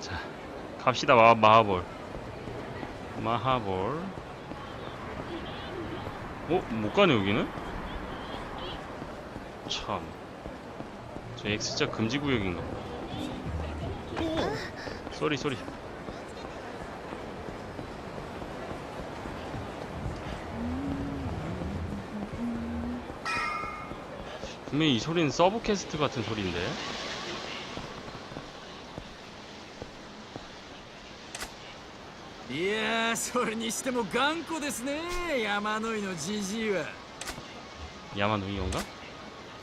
자, 갑시다 마, 마하볼. 마하볼. 어? 못 가네 여기는? 참. 저 X자 금지 구역인가 봐. 쏘리 쏘리. 분명히 이 소리는 서브캐스트 같은 소리인데. いやそれにしても頑固ですね山野井のじじいは。山野井が？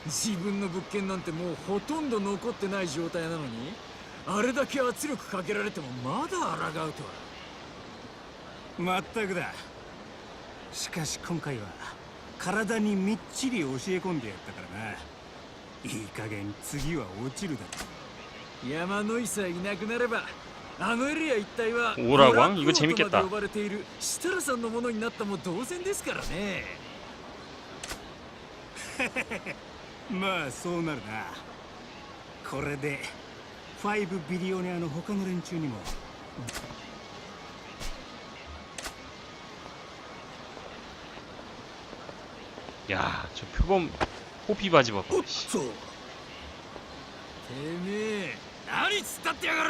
自分の物件なんてもうほとんど残ってない状態なのにあれだけ圧力かけられてもまだ抗うとは。まったくだ。しかし今回は体にみっちり教え込んでやったからな。いい加減次は落ちるだろ山野井さえいなくなればあのエリア一帯はオラワンブラック 이거재밌겠다 オートまで呼ばれている設楽さんのものになったも同然ですからねまあそうなるなこれで5ビリオネアの他の連中にも 야, 저 표범 호피 바지 봐봐. おっ 씨. とてめえ何突っ立ってやがる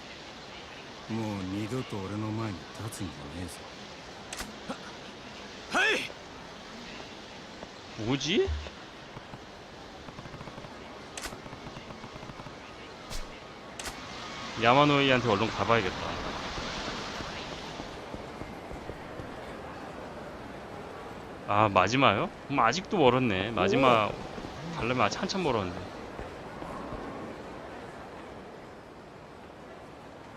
もう二度と俺の前に立つんじゃねえぞはい 뭐지? 야마노이한테 얼른 가봐야겠다. 아 마지막요? 그럼 아직도 멀었네. 마지막 가려면 아직 한참 멀었는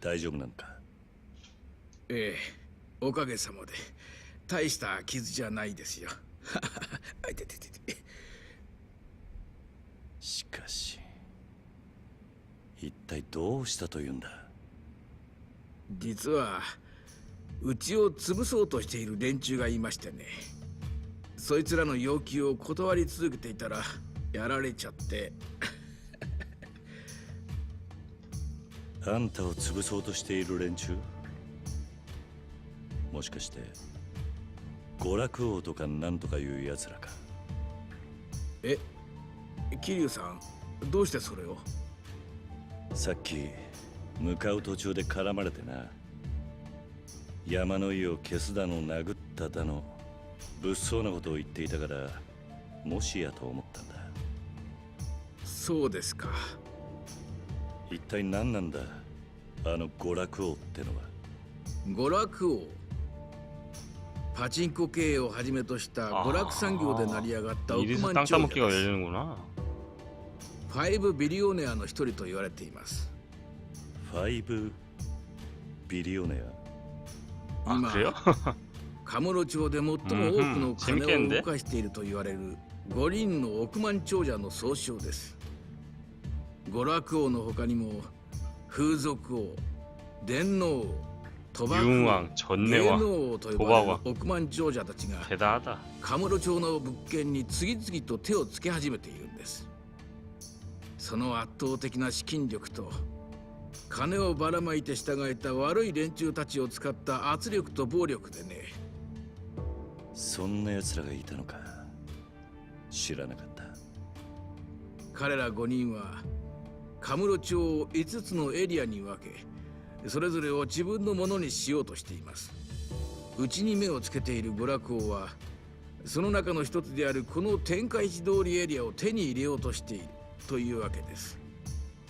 大丈夫なのか？ええおかげさまで。大した傷じゃないですよ。あいててててしかし一体どうしたというんだ？実はうちを潰そうとしている連中がいましてね。そいつらの要求を断り続けていたらやられちゃって あんたを潰そうとしている連中？もしかして娯楽王とかなんとかいうやつらか？え桐生さんどうしてそれを？さっき向かう途中で絡まれてな。山の井を消すだの殴っただの物騒なことを言っていたからもしやと思ったんだ。そうですか一体何なんだ？あの娯楽王ってのは。娯楽王？パチンコ経営をはじめとした娯楽産業で成り上がった億万長者です。ファイブビリオネアの一人と言われています。ファイブビリオネア？今 カムロ町で最も多くの金を動かしていると言われる五輪の億万長者の総称です。娯楽王の他にも風俗王電脳鳥羽王芸能王と呼ばれる億万長者たちがカムロ町の物件に次々と手をつけ始めているんです。その圧倒的な資金力と金をばらまいて従えた悪い連中たちを使った圧力と暴力でね。そんな奴らがいたのか。知らなかった。彼ら5人はカムロ町を5つのエリアに分けそれぞれを自分のものにしようとしています。うちに目をつけている娯楽王はその中の一つであるこの天下一通りエリアを手に入れようとしているというわけです。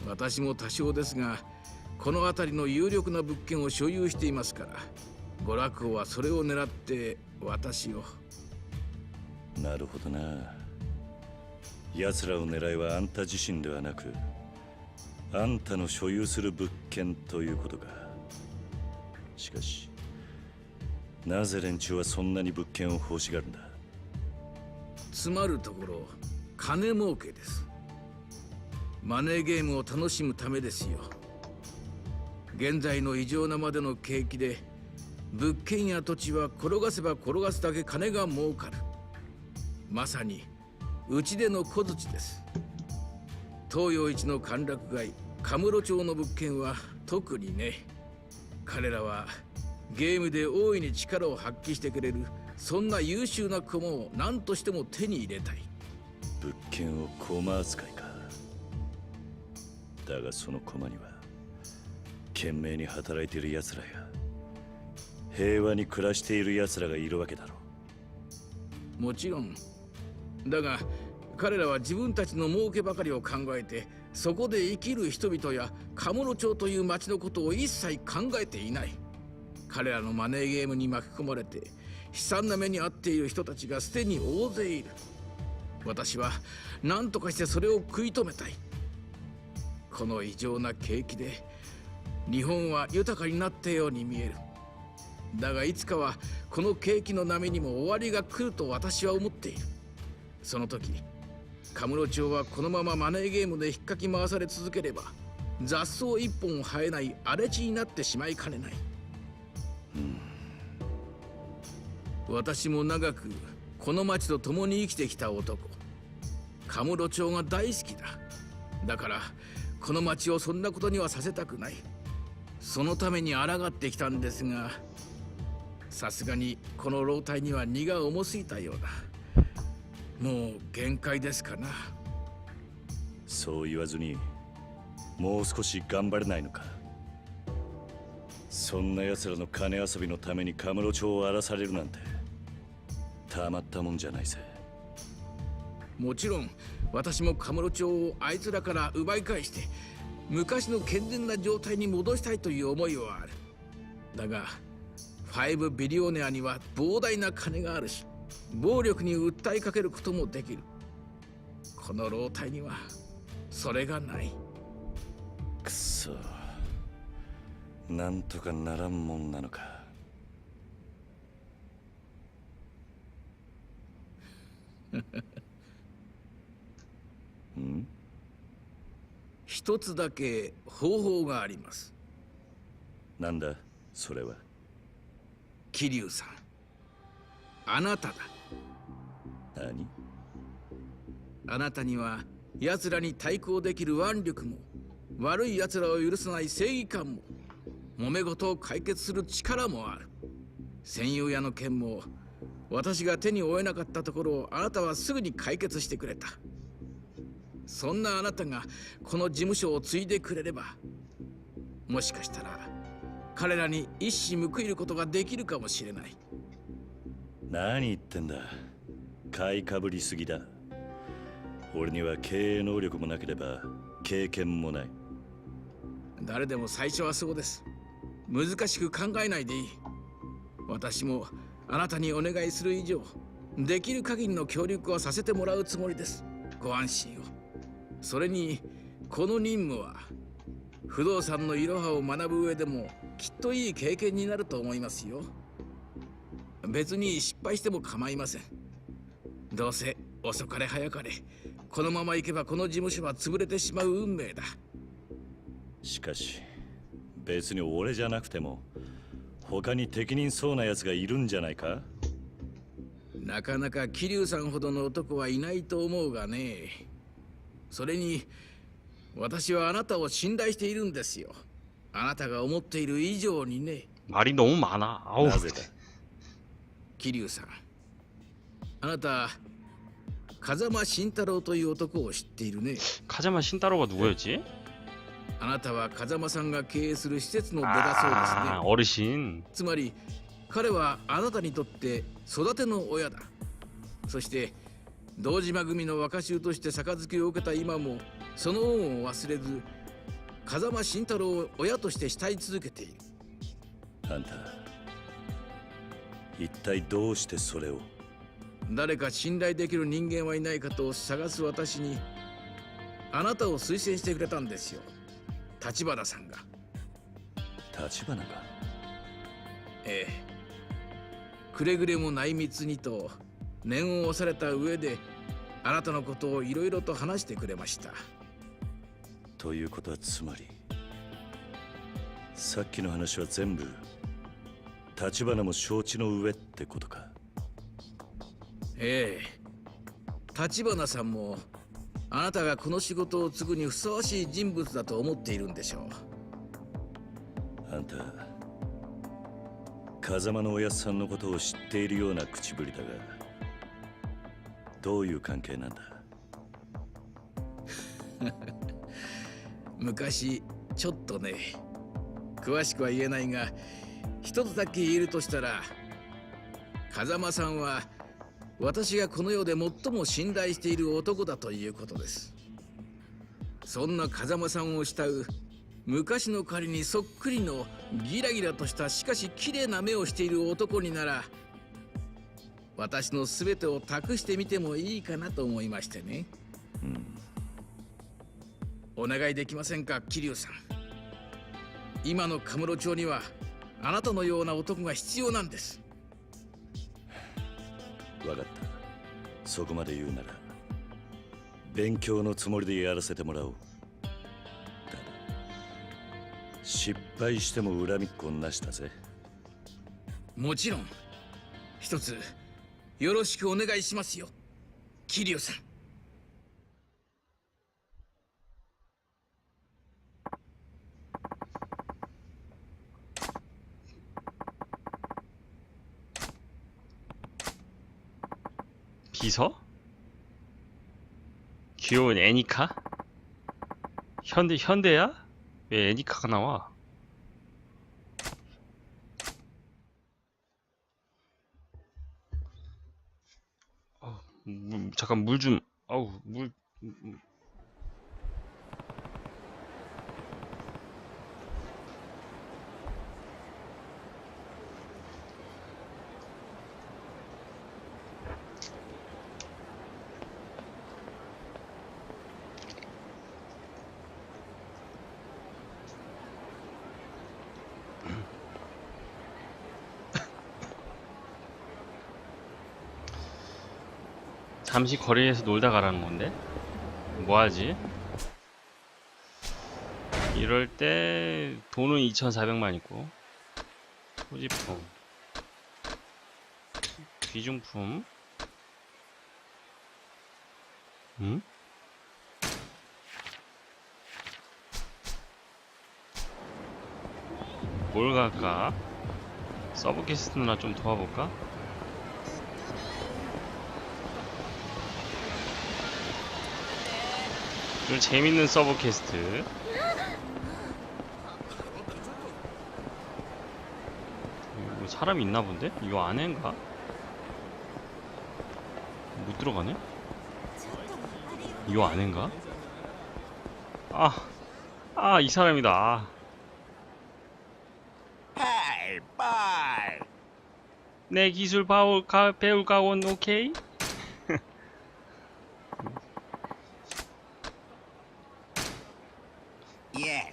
私も多少ですがこの辺りの有力な物件を所有していますから娯楽王はそれを狙って私を。なるほどな。奴らを狙いはあんた自身ではなくあんたの所有する物件ということか。しかしなぜ連中はそんなに物件を欲しがるんだ？つまるところ金儲けです。マネーゲームを楽しむためですよ。現在の異常なまでの景気で物件や土地は転がせば転がすだけ金が儲かる。まさにうちでの小槌です。東洋一の歓楽街カムロ町の物件は特にね。彼らはゲームで大いに力を発揮してくれるそんな優秀な駒を何としても手に入れたい。物件を駒扱いか。だがその駒には懸命に働いている奴らや平和に暮らしている奴らがいるわけだろもちろん。だが彼らは自分たちの儲けばかりを考えてそこで生きる人々やカムロ町という町のことを一切考えていない。彼らのマネーゲームに巻き込まれて悲惨な目に遭っている人たちがすでに大勢いる。私は何とかしてそれを食い止めたい。この異常な景気で日本は豊かになったように見える。だがいつかはこの景気の波にも終わりが来ると私は思っている。その時カムロ町はこのままマネーゲームで引っかき回され続ければ雑草一本生えない荒れ地になってしまいかねない、私も長くこの町と共に生きてきた男。カムロ町が大好きだ。だからこの町をそんなことにはさせたくない。そのために抗ってきたんですがさすがにこの老体には荷が重すぎたようだ。もう限界ですかな。そう言わずにもう少し頑張れないのか。そんな奴らの金遊びのためにカムロ町を荒らされるなんて。たまったもんじゃないぜ。もちろん私もカムロ町をあいつらから奪い返して昔の健全な状態に戻したいという思いはある。だが5ビリオネアには膨大な金があるし暴力に訴えかけることもできる。この老体にはそれがない。くそ。なんとかならんもんなのか。ん？一つだけ方法があります。なんだ？それは？桐生さんあなただ。何？あなたには奴らに対抗できる腕力も悪い奴らを許さない正義感も揉め事を解決する力もある。戦友屋の件も私が手に負えなかったところをあなたはすぐに解決してくれた。そんなあなたがこの事務所を継いでくれればもしかしたら彼らに一矢報いることができるかもしれない何言ってんだ。買いかぶりすぎだ。俺には経営能力もなければ経験もない。誰でも最初はそうです。難しく考えないでいい。私もあなたにお願いする以上できる限りの協力はさせてもらうつもりです。ご安心を。それにこの任務は不動産のいろはを学ぶ上でもきっといい経験になると思いますよ。別に失敗しても構いませんどうせ遅かれ早かれ このまま行けばこの事務所は潰れてしまう運命だしかし別に俺じゃなくても他に適任そうな奴がいるんじゃないかなかなか桐生さんほどの男はいないと思うがねそれに私はあなたを信頼しているんですよあなたが思っている以上にね 말이 너무 많아. 아우. なぜだ桐生さんあなた風間慎太郎という男を知っているね 카자마 신따로가 누구였지? あなたは風間さんが経営する施設の出だそうですね 아, 어르신. つまり彼はあなたにとって育ての親だそして堂島組の若衆として杯を受けた今もその恩を忘れず風間慎太郎を親として慕い続けているあんた 一体どうしてそれを？誰か信頼できる人間はいないかと探す私にあなたを推薦してくれたんですよ。立花さんが。立花が？ええ。くれぐれも内密にと念を押された上であなたのことをいろいろと話してくれました。ということはつまりさっきの話は全部立花も承知の上ってことか。ええ。立花さんもあなたがこの仕事を継ぐにふさわしい人物だと思っているんでしょう。あんた風間のおやっさんのことを知っているような口ぶりだがどういう関係なんだ？昔ちょっとね詳しくは言えないが一つだけ言えるとしたら風間さんは私がこの世で最も信頼している男だということです。そんな風間さんを慕う昔の仮にそっくりのギラギラとしたしかし綺麗な目をしている男になら私の全てを託してみてもいいかなと思いましてね。うん。お願いできませんか桐生さん。今のカムロ町にはあなたのような男が必要なんです。わかった。そこまで言うなら勉強のつもりでやらせてもらおう。ただ失敗しても恨みっこなしたぜ。もちろん。一つよろしくお願いしますよ。桐生さん 비서? 귀여운 애니카? 현대 현대야? 왜 애니카가 나와? 어, 물, 잠깐 물 좀. 아우 물. 음, 잠시 거리에서 놀다 가라는 건데 뭐하지? 이럴 때 돈은 2,400만 있고 소지품 귀중품 응? 뭘 갈까? 서브캐스트 누나 좀 도와볼까? 좀 재밌는 서브캐스트 이거 사람이 있나 본데? 이거 안에인가? 못 들어가네? 이거 안에인가? 아, 아, 이 사람이다. 아. 내 기술 바울 가, 배울 가원 오케이? Yes.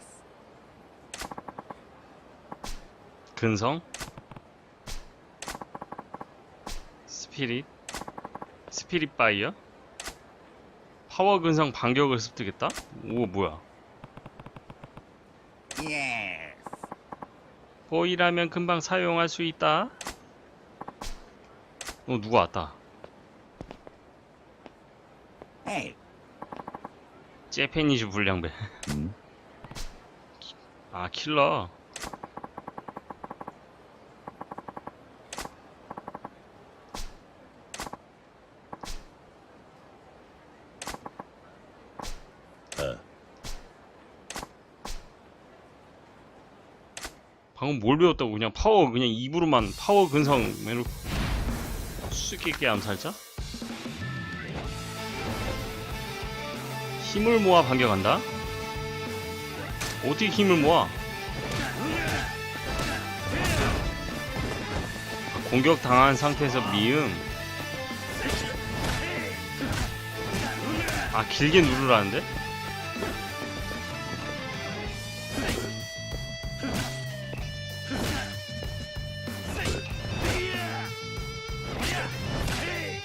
근성 스피릿 스피릿 바이어 파워 근성 반격을 습득했다? 오 뭐야 Yes. 보이라면 금방 사용할 수 있다 어 누가 왔다 Hey, 재패니즈 불량배 응? 아 킬러 아, 방금 뭘 배웠다고 그냥 파워 그냥 입으로만 파워 근성 매로 수수께끼 암살자? 힘을 모아 반격한다? 어떻게 힘을 모아? 아, 공격 당한 상태에서 미음 아 길게 누르라는데?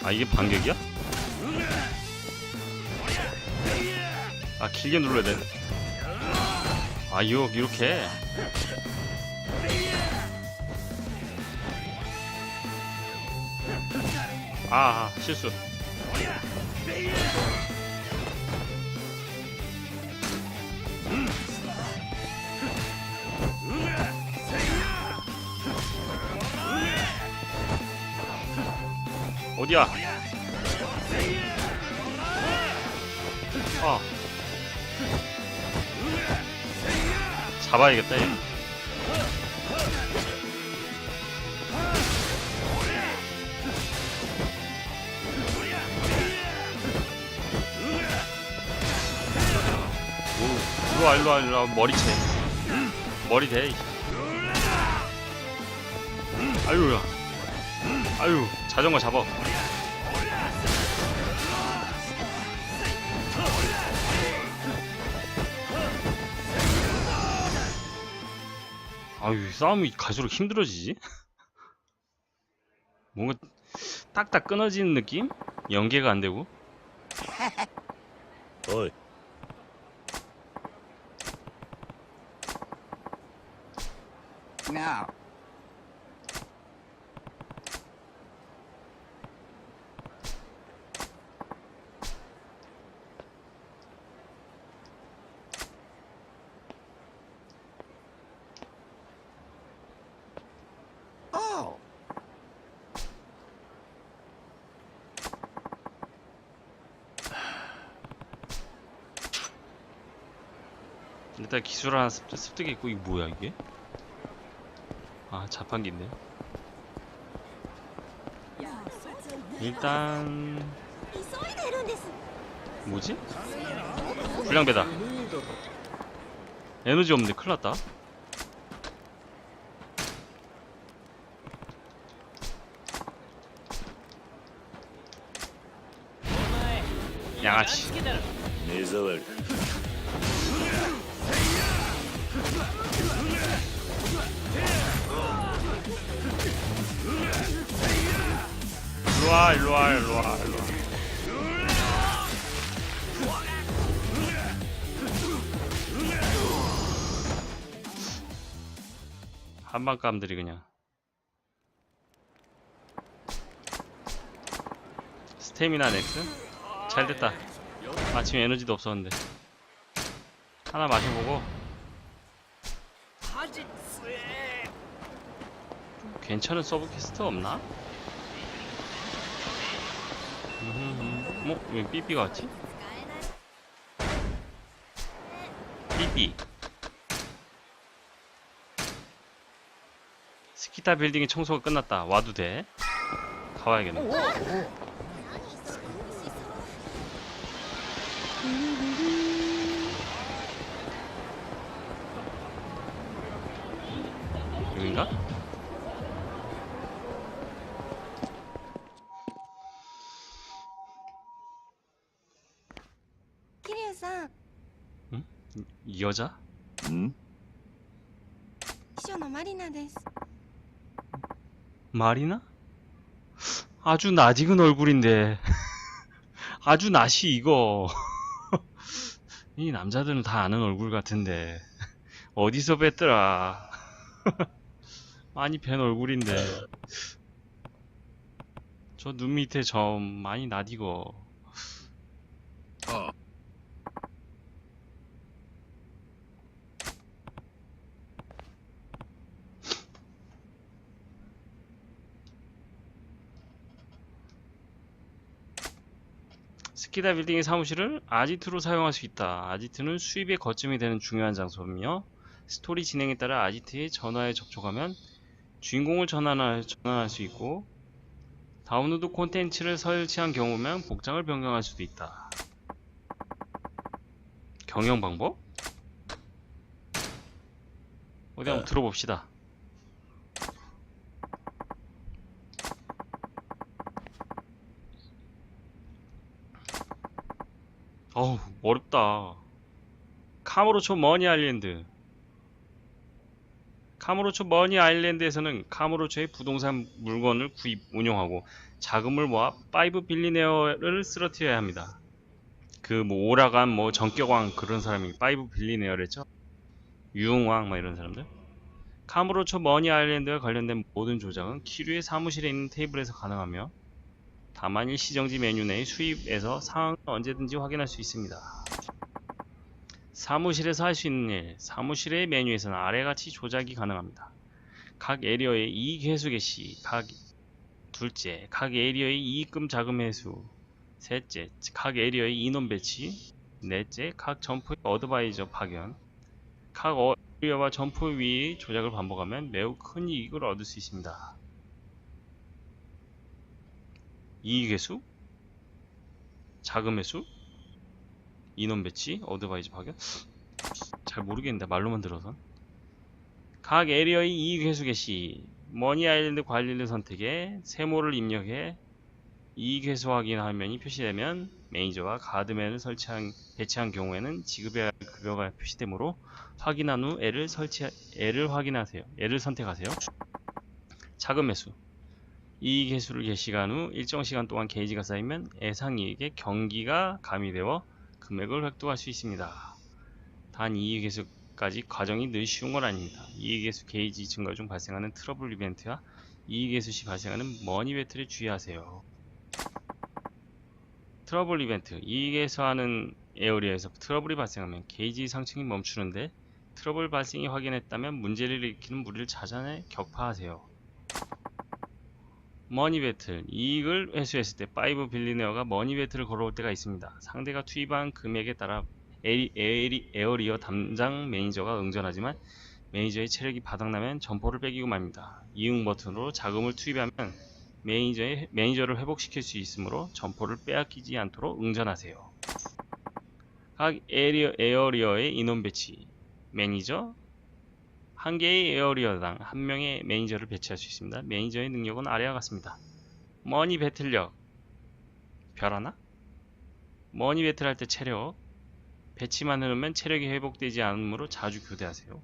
아 이게 반격이야? 아 길게 눌러야 돼. 아 이거 이렇게. 아, 아 실수. 어디야? 잡아야겠다, 얘. 오, 일로와, 일로와, 일로와, 머리채. 머리 대. 이. 아유야. 아유, 자전거 잡아. 아유, 싸움이 갈수록 힘들어지지? 뭔가 딱딱 끊어지는 느낌? 연계가 안 되고. 어이. 일단 기술 하나 습득, 습득이 있고 이게 뭐야 이게? 아 자판기 있네 일단 뭐지? 불량 배다 에너지 없는데 큰일났다 양아치 네, 일로와 일로와 일로와 일로와. 한방감들이 그냥. 스태미나 넥스? 잘됐다. 마침 에너지도 없었는데. 하나 마셔보고. 괜찮은 서브퀘스트 없나? 음, 뭐? 왜 삐삐가 왔지? 삐삐 스키타 빌딩의 청소가 끝났다 와도 돼 가봐야겠네 여긴가? 이 여자? ん 秘書のマリナです 마리나? 아주 낯익은 얼굴인데 아주 낯이 이거. 이 남자들은 다 아는 얼굴 같은데 어디서 뵀더라. 많이 뵌 얼굴인데. 저 눈 밑에 점 많이 낯 이거. あ 스키다 빌딩의 사무실을 아지트로 사용할 수 있다. 아지트는 수입의 거점이 되는 중요한 장소이며 스토리 진행에 따라 아지트의 전화에 접촉하면 주인공을 전환할, 전환할 수 있고 다운로드 콘텐츠를 설치한 경우면 복장을 변경할 수도 있다. 경영 방법? 어디 한번 어. 들어봅시다. 어우 어렵다. 카무로초 머니 아일랜드. 카무로초 머니 아일랜드에서는 카무로초의 부동산 물건을 구입 운용하고 자금을 모아 파이브 빌리네어를 쓰러뜨려야 합니다. 그 뭐 오라간 뭐 전격왕 그런 사람이 파이브 빌리네어랬죠? 유흥왕 막 이런 사람들? 카무로초 머니 아일랜드와 관련된 모든 조작은 키류의 사무실에 있는 테이블에서 가능하며 다만 일시정지 메뉴 내의 수입에서 상황을 언제든지 확인할 수 있습니다. 사무실에서 할 수 있는 일, 사무실의 메뉴에서는 아래같이 조작이 가능합니다. 각 에리어의 이익 회수 개시, 각 둘째, 각 에리어의 이익금 자금 회수, 셋째, 각 에리어의 인원 배치, 넷째, 각 점포의 어드바이저 파견, 각 에리어와 점포 위의 조작을 반복하면 매우 큰 이익을 얻을 수 있습니다. 이익 회수? 자금 회수? 인원 배치? 어드바이저 파견? 잘 모르겠는데 말로만 들어서 각 에리어의 이익 회수 개시 머니 아일랜드 관리를 선택해 세모를 입력해 이익 회수 확인 화면이 표시되면 매니저와 가드맨을 설치한 배치한 경우에는 지급해야 할 급여가 표시되므로 확인한 후 L을 설치 L을 확인하세요. L을 선택하세요. 자금 회수 이익 회수를 개시한 후 일정 시간 동안 게이지가 쌓이면 예상이익의 경기가 가미되어 금액을 획득할 수 있습니다. 단 이익 회수까지 과정이 늘 쉬운 건 아닙니다. 이익 회수 게이지 증가 중 발생하는 트러블 이벤트와 이익 회수 시 발생하는 머니 배틀에 주의하세요. 트러블 이벤트 이익 회수하는 에어리어에서 트러블이 발생하면 게이지 상승이 멈추는데 트러블 발생이 확인했다면 문제를 일으키는 무리를 찾아내 격파하세요. 머니 배틀 이익을 회수했을 때5 빌리네어가 머니 배틀을 걸어올 때가 있습니다. 상대가 투입한 금액에 따라 에리, 에리, 에어리어 담당 매니저가 응전하지만 매니저의 체력이 바닥나면 점포를 빼기고 맙니다. 이응 버튼으로 자금을 투입하면 매니저의, 매니저를 회복시킬 수 있으므로 점포를 빼앗기지 않도록 응전하세요. 각 에리어, 에어리어의 인원 배치 매니저 한 개의 에어리어당 한 명의 매니저를 배치할 수 있습니다. 매니저의 능력은 아래와 같습니다. 머니 배틀력 별 하나? 머니 배틀할 때 체력 배치만 해놓으면 체력이 회복되지 않으므로 자주 교대하세요.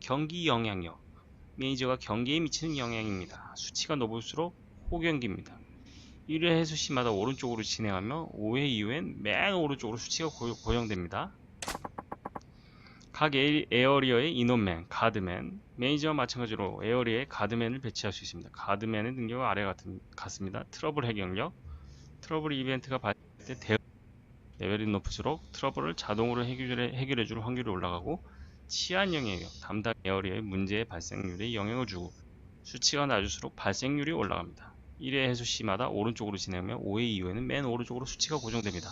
경기 영향력 매니저가 경기에 미치는 영향입니다. 수치가 높을수록 호경기입니다. 1회 해수 시마다 오른쪽으로 진행하며 5회 이후엔 맨 오른쪽으로 수치가 고, 고정됩니다. 각 에어리어의 인원맨, 가드맨, 매니저와 마찬가지로 에어리어에 가드맨을 배치할 수 있습니다. 가드맨의 능력은 아래 같은, 같습니다. 트러블 해결력, 트러블 이벤트가 발생할 때대 레벨이 높을수록 트러블을 자동으로 해결해, 해결해 줄 확률이 올라가고 치안 영향력, 담당 에어리어의 문제의 발생률에 영향을 주고 수치가 낮을수록 발생률이 올라갑니다. 1회 해수 시마다 오른쪽으로 진행하며 5회 이후에는 맨 오른쪽으로 수치가 고정됩니다.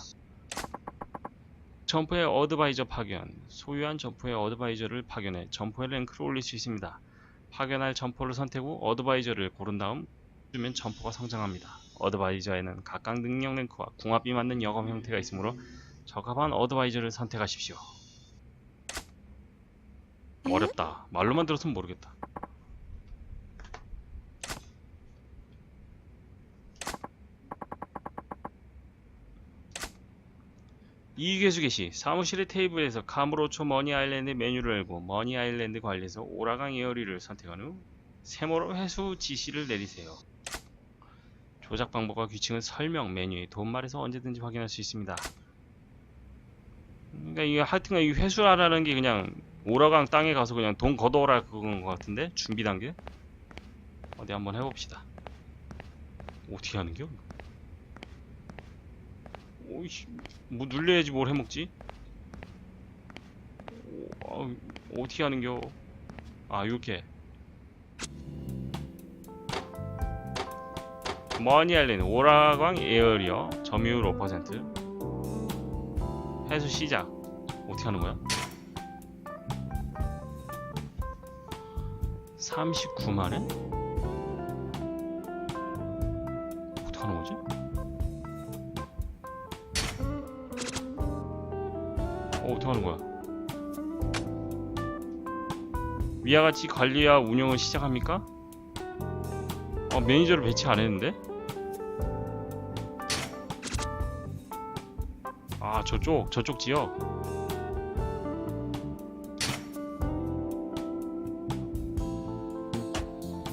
점포의 어드바이저 파견 소유한 점포의 어드바이저를 파견해 점포의 랭크를 올릴 수 있습니다. 파견할 점포를 선택 후 어드바이저를 고른 다음 주면 점포가 성장합니다. 어드바이저에는 각각 능력 랭크와 궁합이 맞는 여검 형태가 있으므로 적합한 어드바이저를 선택하십시오. 어렵다. 말로만 들었으면 모르겠다. 이익회수 개시 사무실의 테이블에서 카무로초 머니 아일랜드 메뉴를 열고 머니 아일랜드 관리에서 오라강 에어리를 선택한 후 세모로 회수 지시를 내리세요. 조작 방법과 규칙은 설명 메뉴에 도움말에서 언제든지 확인할 수 있습니다. 그러니까 이게 하여튼간 이 회수하라는 게 그냥 오라강 땅에 가서 그냥 돈 걷어오라 그건 것 같은데 준비 단계 어디 한번 해봅시다. 어떻게 하는겨? 오이씨 뭐 눌려야지 뭘 해먹지? 오, 아, 어떻게 하는겨? 아 이렇게 머니 알린 오라광 에어리어 점유율 5% 해수 시작 어떻게 하는 거야? 39만에? 어, 어떻게 하는 거야? 위와 같이 관리와 운영을 시작합니까? 어, 매니저를 배치 안 했는데? 아, 저쪽, 저쪽 지역.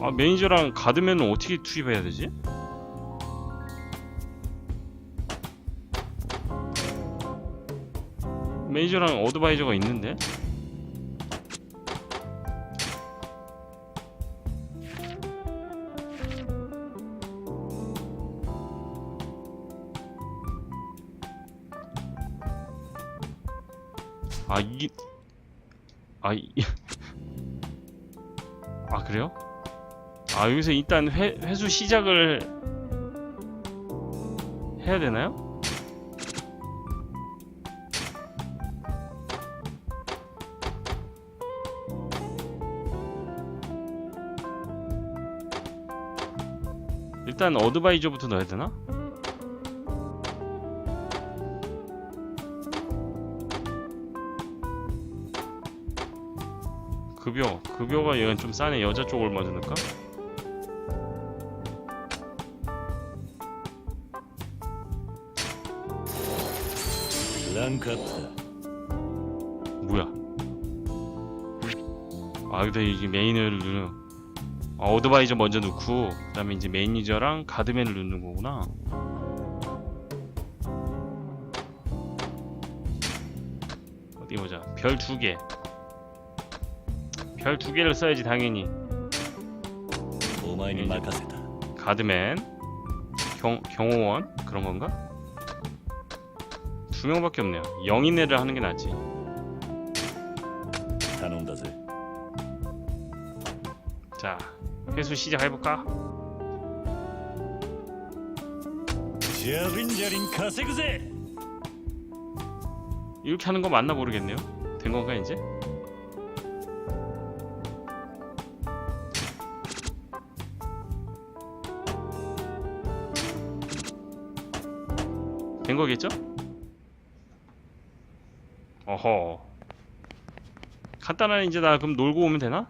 아, 매니저랑 가드맨은 어떻게 투입해야 되지? 매니저랑 어드바이저가 있는데? 아, 이, 아, 이, 아, 그래요? 아, 여기서 일단 회, 회수 시작을 해야 되나요? 일단 어드바이저부터 넣어야 되나? 급여 급여가 얘는 좀 싸네 여자 먼저 넣을까? 랑카ッタ 뭐야 아 근데 이게 메인을 누르 어, 어드바이저 먼저 넣고 그 다음에 이제 매니저랑 가드맨을 넣는 거구나. 어디 보자. 별 두개. 별 두 개를 써야지 당연히. 네, 가드맨 경, 경호원 그런 건가? 두 명밖에 없네요. 영인애를 하는 게 낫지. 자 계속 시작해볼까? 여린여린 가세그세 이렇게 하는 거 맞나 모르겠네요 된 건가 이제? 된 거겠죠? 어허 간단한 이제 나 그럼 놀고 오면 되나?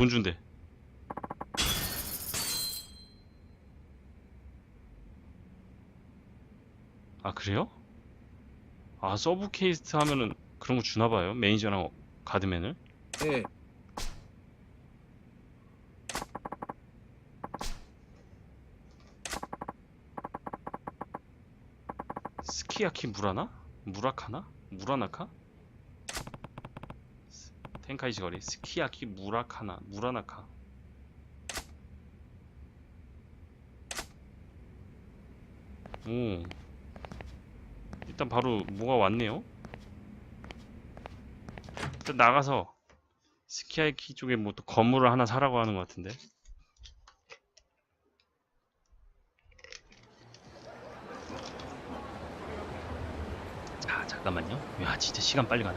돈 준대. 아 그래요? 아 서브 케이스트 하면은 그런 거 주나 봐요 매니저랑 가드맨을 ええ 스키야키 무라나? 무라카나? 무라나카? 스- 텐카이시 거리. 스키야키 무라카나 무라나카. 오. 일단 바로 뭐가 왔네요? 일단 나가서 스키야키 쪽에 뭐 또 건물을 하나 사라고 하는 것 같은데. 자 잠깐만요. 야 진짜 시간 빨리 가네